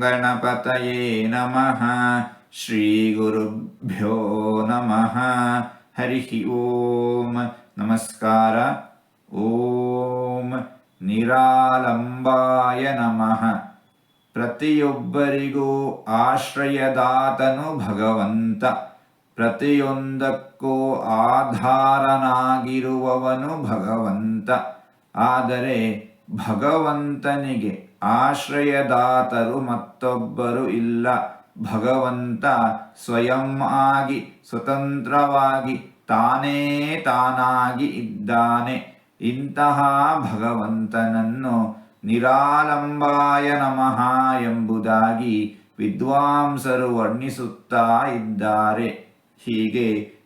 ಗಣಪತಯೇ ನಮಃ ಶ್ರೀಗುರುಭ್ಯೋ ನಮಃ ಹರಿ ಓಂ ನಮಸ್ಕಾರ ಓಂ ನಿರಾಲಂಬಾಯ ನಮಃ ಪ್ರತಿಯೊಬ್ಬರಿಗೂ ಆಶ್ರಯದಾತನು ಭಗವಂತ. ಪ್ರತಿಯೊಂದಕ್ಕೂ ಆಧಾರನಾಗಿರುವವನು ಭಗವಂತ. ಆದರೆ ಭಗವಂತನಿಗೆ ಆಶ್ರಯದಾತರು ಮತ್ತೊಬ್ಬರು ಇಲ್ಲ. ಭಗವಂತ ಸ್ವಯಂ ಆಗಿ, ಸ್ವತಂತ್ರವಾಗಿ, ತಾನೇ ತಾನಾಗಿ ಇದ್ದಾನೆ. ಇಂತಹ ಭಗವಂತನನ್ನು ನಿರಾಲಂಬಾಯ ನಮಃ ಎಂಬುದಾಗಿ ವಿದ್ವಾಂಸರು ವರ್ಣಿಸುತ್ತಾ ಇದ್ದಾರೆ. ಹೀಗೆ